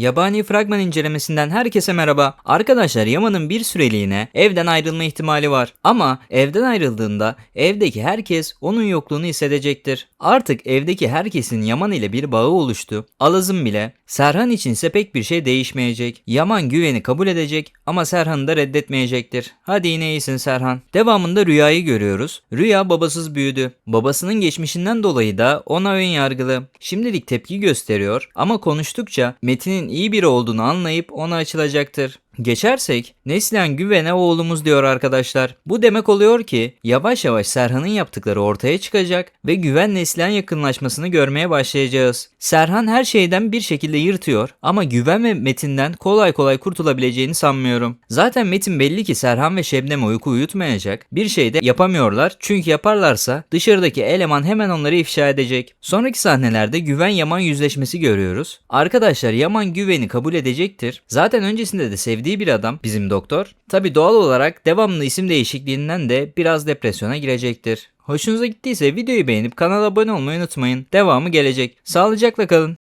Yabani fragman incelemesinden herkese merhaba. Arkadaşlar Yaman'ın bir süreliğine evden ayrılma ihtimali var. Ama evden ayrıldığında evdeki herkes onun yokluğunu hissedecektir. Artık evdeki herkesin Yaman ile bir bağı oluştu. Alazım bile. Serhan için ise pek bir şey değişmeyecek. Yaman güveni kabul edecek ama Serhan'ı da reddetmeyecektir. Hadi yine iyisin Serhan. Devamında Rüya'yı görüyoruz. Rüya babasız büyüdü. Babasının geçmişinden dolayı da ona ön yargılı. Şimdilik tepki gösteriyor ama konuştukça Metin'in iyi biri olduğunu anlayıp ona açılacaktır. Geçersek Neslihan Güven'e oğlumuz diyor arkadaşlar. Bu demek oluyor ki yavaş yavaş Serhan'ın yaptıkları ortaya çıkacak ve Güven Neslihan yakınlaşmasını görmeye başlayacağız. Serhan her şeyden bir şekilde yırtıyor ama Güven ve Metin'den kolay kolay kurtulabileceğini sanmıyorum. Zaten Metin belli ki Serhan ve Şebnem'e uyku uyutmayacak. Bir şey de yapamıyorlar çünkü yaparlarsa dışarıdaki eleman hemen onları ifşa edecek. Sonraki sahnelerde Güven Yaman yüzleşmesi görüyoruz. Arkadaşlar Yaman Güven'i kabul edecektir. Zaten öncesinde de sevdiği bir adam bizim doktor. Tabi doğal olarak devamlı isim değişikliğinden de biraz depresyona girecektir. Hoşunuza gittiyse videoyu beğenip kanala abone olmayı unutmayın. Devamı gelecek. Sağlıcakla kalın.